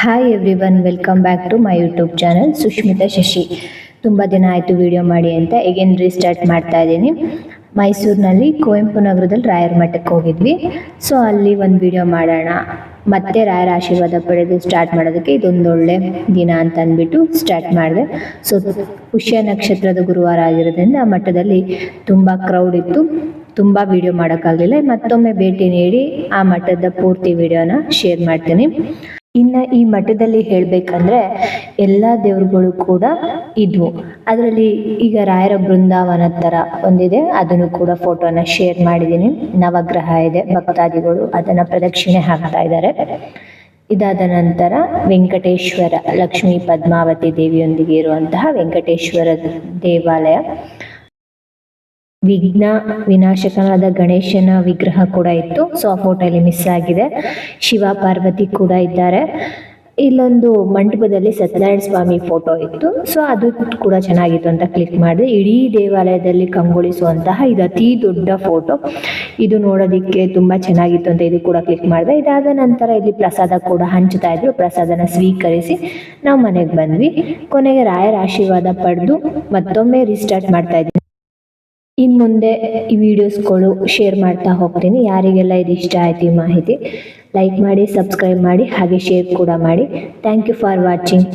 Hi everyone welcome back to my YouTube channel Sushmita Shashi ತುಂಬ ದಿನ ಆಯಿತು video ಮಾಡಿ ಅಂತ ಈಗೇನು ರೀಸ್ಟಾರ್ಟ್ ಮಾಡ್ತಾ ಇದ್ದೀನಿ. ಮೈಸೂರಿನಲ್ಲಿ ಕುವೆಂಪು ನಗರದಲ್ಲಿ ರಾಯರ ಮಠಕ್ಕೆ ಹೋಗಿದ್ವಿ. ಸೊ ಅಲ್ಲಿ ಒಂದು ವಿಡಿಯೋ ಮಾಡೋಣ. ಮತ್ತೆ ರಾಯರ ಆಶೀರ್ವಾದ ಪಡೆದು ಸ್ಟಾರ್ಟ್ ಮಾಡೋದಕ್ಕೆ ಇದೊಂದು ಒಳ್ಳೆ ದಿನ ಅಂತ ಅಂದ್ಬಿಟ್ಟು ಸ್ಟಾರ್ಟ್ ಮಾಡಿದೆ. ಸೊ ಪುಷ್ಯ ನಕ್ಷತ್ರದ ಗುರುವಾರ ಆಗಿರೋದ್ರಿಂದ ಮಠದಲ್ಲಿ ತುಂಬ ಕ್ರೌಡ್ ಇತ್ತು. ತುಂಬ ವಿಡಿಯೋ ಮಾಡೋಕ್ಕಾಗಲಿಲ್ಲ. ಮತ್ತೊಮ್ಮೆ ಭೇಟಿ ನೀಡಿ ಆ ಮಠದ ಪೂರ್ತಿ ವಿಡಿಯೋನ ಶೇರ್ ಮಾಡ್ತೀನಿ. ಇನ್ನು ಈ ಮಠದಲ್ಲಿ ಹೇಳಬೇಕಂದ್ರೆ ಎಲ್ಲ ದೇವ್ರುಗಳು ಕೂಡ ಇದ್ವು. ಅದರಲ್ಲಿ ಈಗ ರಾಯರ ಬೃಂದಾವನ ಥರ ಒಂದಿದೆ, ಅದನ್ನು ಕೂಡ ಫೋಟೋನ ಶೇರ್ ಮಾಡಿದ್ದೀನಿ. ನವಗ್ರಹ ಇದೆ, ಭಕ್ತಾದಿಗಳು ಅದನ್ನು ಪ್ರದಕ್ಷಿಣೆ ಹಾಕ್ತಾ ಇದ್ದಾರೆ. ಇದಾದ ನಂತರ ವೆಂಕಟೇಶ್ವರ ಲಕ್ಷ್ಮೀ ಪದ್ಮಾವತಿ ದೇವಿಯೊಂದಿಗೆ ಇರುವಂತಹ ವೆಂಕಟೇಶ್ವರ ದೇವಾಲಯ. ವಿಘ್ನ ವಿನಾಶಕನಾದ ಗಣೇಶನ ವಿಗ್ರಹ ಕೂಡ ಇತ್ತು. ಸೊ ಆ ಫೋಟೋ ಇಲ್ಲಿ ಮಿಸ್ ಆಗಿದೆ. ಶಿವ, ಪಾರ್ವತಿ ಕೂಡ ಇದ್ದಾರೆ. ಇಲ್ಲೊಂದು ಮಂಟಪದಲ್ಲಿ ಸತ್ಯನಾರಾಯಣ ಸ್ವಾಮಿ ಫೋಟೋ ಇತ್ತು. ಸೊ ಅದು ಕೂಡ ಚೆನ್ನಾಗಿತ್ತು ಅಂತ ಕ್ಲಿಕ್ ಮಾಡಿದೆ. ಇಡೀ ದೇವಾಲಯದಲ್ಲಿ ಕಂಗೊಳಿಸುವಂತಹ ಇದು ಅತಿ ದೊಡ್ಡ ಫೋಟೋ ಇದು ನೋಡೋದಿಕ್ಕೆ ತುಂಬ ಚೆನ್ನಾಗಿತ್ತು ಅಂತ ಇದು ಕೂಡ ಕ್ಲಿಕ್ ಮಾಡಿದೆ. ಇದಾದ ನಂತರ ಇಲ್ಲಿ ಪ್ರಸಾದ ಕೂಡ ಹಂಚ್ತಾ ಇದ್ರು ಪ್ರಸಾದನ ಸ್ವೀಕರಿಸಿ ನಾವು ಮನೆಗೆ ಬಂದ್ವಿ. ಕೊನೆಗೆ ರಾಯರ ಆಶೀರ್ವಾದ ಪಡೆದು ಮತ್ತೊಮ್ಮೆ ರೀಸ್ಟಾರ್ಟ್ ಮಾಡ್ತಾ ಇದ್ದೀನಿ ಇನ್ನು ಮುಂದೆ ಈ ವಿಡಿಯೋಸ್ಗಳು ಶೇರ್ ಮಾಡ್ತಾ ಹೋಗ್ತೀನಿ. ಯಾರಿಗೆಲ್ಲ ಇದು ಇಷ್ಟ ಆಯ್ತು ಮಾಹಿತಿ ಲೈಕ್ ಮಾಡಿ ಸಬ್ಸ್ಕ್ರೈಬ್ ಮಾಡಿ, ಹಾಗೆ ಶೇರ್ ಕೂಡ ಮಾಡಿ. Thank you for watching